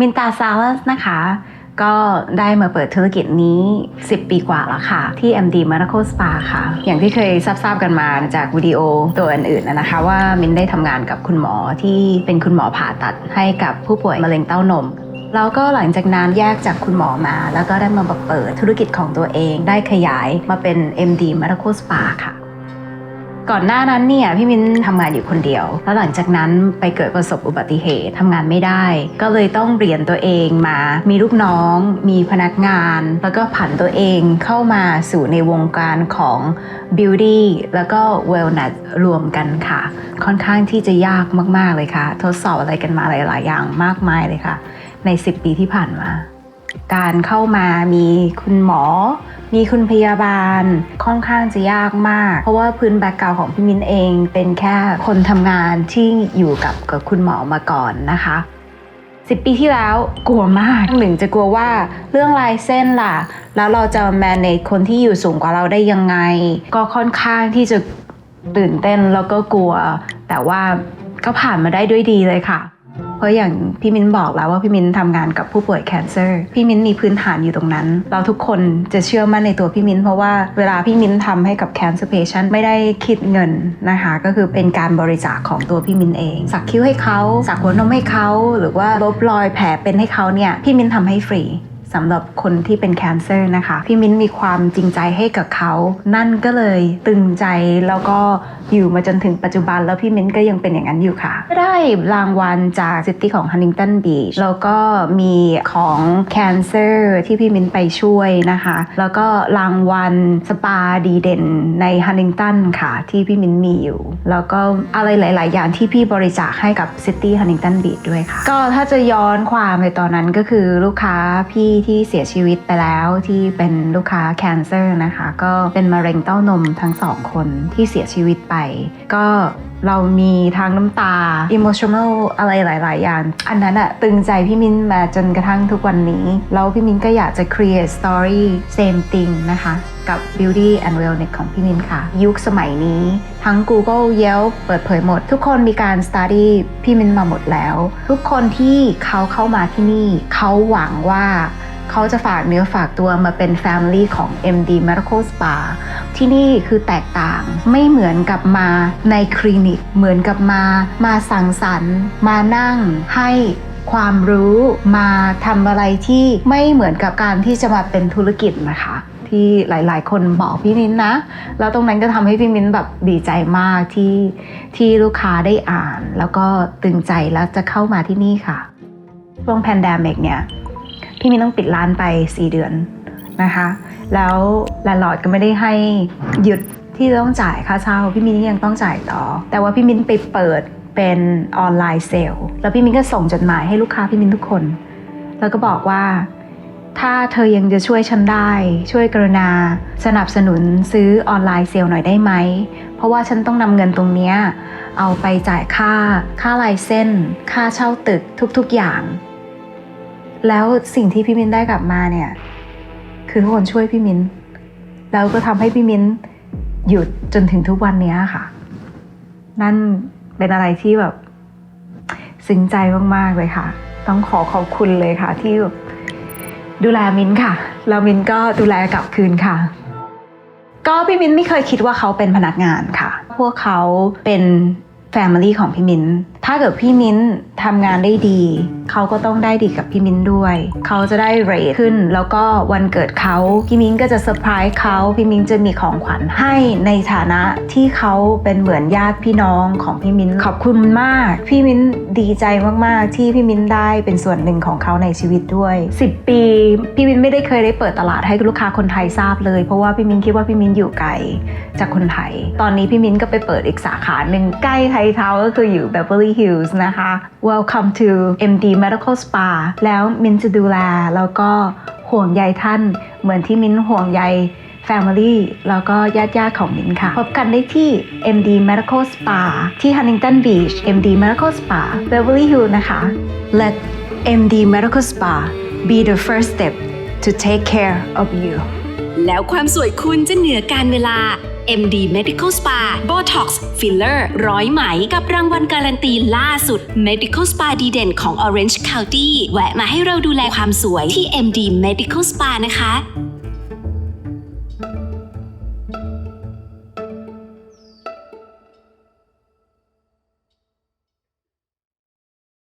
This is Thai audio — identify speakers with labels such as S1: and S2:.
S1: มินตาซาลัสนะคะ ก็ได้มาเปิดธุรกิจนี้ 10 ปีกว่าแล้วค่ะ ที่ MD Medical Spa ค่ะ อย่างที่เคยทราบๆกันมาจากวิดีโอตัวอื่นๆนะนะคะ ว่ามินได้ทำงานกับคุณหมอที่เป็นคุณหมอผ่าตัดให้กับผู้ป่วยมะเร็งเต้านมแล้วก็หลังจากนั้นแยกจากคุณหมอมา แล้วก็ได้มาเปิดธุรกิจของตัวเองได้ขยายมาเป็น MD Medical Spa ค่ะ ก่อนหน้านั้นเนี่ยพี่มิ้นทำงานอยู่คนเดียว แล้วหลังจากนั้นไปเกิดประสบอุบัติเหตุทำงานไม่ได้ ก็เลยต้องเปลี่ยนตัวเองมามีลูกน้อง มีพนักงาน แล้วก็ผันตัวเองเข้ามาสู่ในวงการของ beauty แล้วก็ wellness รวมกันค่ะ ค่อนข้างที่จะยากมาก ๆ เลยค่ะ ทดสอบอะไรกันมาหลาย ๆ อย่างมากมายเลยค่ะ ใน 10 ปีที่ผ่านมา การเข้ามามีคุณหมอ มีคุณพยาบาลค่อนข้างจะยากมาก เพราะว่าพื้นแบ็กกราวของพี่มินเองเป็นแค่คนทำงานที่อยู่กับกับคุณหมอมาก่อนนะคะ10ปีที่แล้วกลัวมากหนึ่งจะกลัวว่าเรื่องลายเส้นล่ะ แล้วเราจะ manage คนที่อยู่สูงกว่าเราได้ยังไง ก็ค่อนข้างที่จะตื่นเต้นแล้วก็กลัว แต่ว่าก็ผ่านมาได้ด้วยดีเลยค่ะ เพราะอย่างพี่มิ้นบอกแล้วว่าพี่มิ้นทำงานกับผู้ป่วยแคนเซอร์พี่มิ้นมีพื้นฐานอยู่ตรงนั้น เราทุกคนจะเชื่อมั่นในตัวพี่มิ้นเพราะว่าเวลาพี่มิ้นทำให้กับแคนเซอร์เพชันไม่ได้คิดเงินนะคะ ก็คือเป็นการบริจาคของตัวพี่มิ้นเอง สักคิ้วให้เขาสักหัวนมให้เขาหรือว่าลบรอยแผลเป็นให้เขาเนี่ยพี่มิ้นทำให้ฟรี สำหรับคนที่เป็นแคนเซอร์นะคะ พี่มิ้นมีความจริงใจให้กับเขา นั่นก็เลยตึงใจแล้วก็อยู่มาจนถึงปัจจุบัน แล้วพี่มิ้นก็ยังเป็นอย่างนั้นอยู่ค่ะ ได้รางวัลจากซิตี้ของฮันนิงตันบีชแล้วก็มีของแคนเซอร์ที่พี่มิ้นไปช่วยนะคะ แล้วก็รางวัลสปาดีเด่นในฮันนิงตันค่ะ ที่พี่มิ้นมีอยู่ แล้วก็อะไรหลาย ๆ อย่างที่พี่บริจาคให้กับซิตี้ฮันนิงตันบีชด้วยค่ะ ก็ถ้าจะย้อนความไปตอนนั้นก็คือลูกค้าพี่ที่เสียชีวิตไปแล้วที่เป็นลูกค้าแคนเซอร์นะคะ ก็เป็นมะเร็งเต้านมทั้งสองคนที่เสียชีวิตไป ก็เรามีทั้งน้ำตา emotional อะไรหลาย ๆ อย่าง อันนั้นอะตึงใจพี่มิ้นมาจนกระทั่งทุกวันนี้ แล้วพี่มิ้นก็อยากจะ create story same thing นะคะ กับ beauty and wellness ของพี่มิ้นค่ะ ยุคสมัยนี้ ทั้ง Google Yelp เปิดเผยหมด ทุกคนมีการ study พี่มิ้นมาหมดแล้ว ทุกคนที่เขาเข้ามาที่นี่ เขาหวังว่า เขาจะฝากเนื้อฝากตัวมาเป็น Family ของ MD Medical Spa ที่นี่คือแตกต่างไม่เหมือนกับมาในคลินิก เหมือนกับมา มาสั่งสรรค์ มานั่งให้ความรู้มาทำอะไรที่ไม่เหมือนกับการที่จะมาเป็นธุรกิจนะคะ ที่หลายๆ คนบอกพี่มิ้นนะ แล้วตรงนั้นก็ทำให้พี่มิ้นแบบดีใจมากที่ที่ลูกค้าได้อ่าน แล้วก็ตึงใจแล้วจะเข้ามาที่นี่ค่ะช่วงแพนดมิกเนี่ย พี่มินต้องปิดร้านไป 4 เดือนนะคะ แล้วแลนด์ลอร์ดก็ไม่ได้ให้หยุดที่จะต้องจ่ายค่าเช่าพี่มินยังต้องจ่ายต่อ แต่ว่าพี่มินไปเปิดเป็นออนไลน์เซลล์แล้วพี่มินก็ส่งจดหมายให้ลูกค้าพี่มินทุกคน แล้วก็บอกว่าถ้าเธอยังจะช่วยฉันได้ ช่วยกรุณา สนับสนุนซื้อออนไลน์เซลล์หน่อยได้ไหม เพราะว่าฉันต้องนำเงินตรงนี้ เอาไปจ่ายค่า ค่าลายเส้น ค่าเช่าตึกทุกๆอย่าง แล้วสิ่งที่พี่มิ้นได้กลับมาเนี่ย คือทุกคนช่วยพี่มิ้นแล้วก็ทำให้พี่มิ้นหยุดจนถึงทุกวันนี้ค่ะ นั่นเป็นอะไรที่แบบซึ้งใจมาก ๆ เลยค่ะ ต้องขอขอบคุณเลยค่ะ ที่ดูแลมิ้นค่ะ แล้วมิ้นก็ดูแลกลับคืนค่ะ ก็พี่มิ้นไม่เคยคิดว่าเขาเป็นพนักงานค่ะ พวกเขาเป็น Family ของพี่มิ้น ถ้าเกิดพี่มิ้น ทำงานได้ดี เขาก็ต้องได้ดีกับพี่มิ้นด้วย เขาจะได้เรทขึ้น แล้วก็วันเกิดเขาพี่มิ้นก็จะเซอร์ไพรส์เขาพี่มิ้นจะมีของขวัญให้ในฐานะที่เขาเป็นเหมือนญาติพี่น้องของพี่มิ้นขอบคุณมาก พี่มิ้นดีใจมากๆ ที่พี่มิ้นได้เป็นส่วนหนึ่งของเขาในชีวิตด้วย 10 ปี พี่มิ้นไม่ได้เคยได้เปิดตลาดให้ลูกค้าคนไทยทราบเลย เพราะว่าพี่มิ้นคิดว่าพี่มิ้นอยู่ไกลจากคนไทย ตอนนี้พี่มิ้นก็ไปเปิดอีกสาขาหนึ่งใกล้ไทเทาก็คืออยู่ Beverly Hills นะคะ Welcome to MD Medical Spa แล้วมินจะดูแลแล้วก็ห่วงใยท่านเหมือนที่มินห่วงใย Family แล้วก็ญาติญาติๆของมินค่ะ พบกันได้ที่ MD Medical Spa ที่ Huntington Beach MD Medical Spa Beverly Hills นะคะ Let MD Medical Spa be the first step to take care of you
S2: แล้วความสวยคุณจะเหนือการเวลา MD Medical Spa Botox Filler ร้อยไหมกับรางวัลการันตีล่าสุด Medical Spa ดีเด่นของ Orange County แวะมาให้เราดูแลความสวยที่ MD Medical Spa นะคะ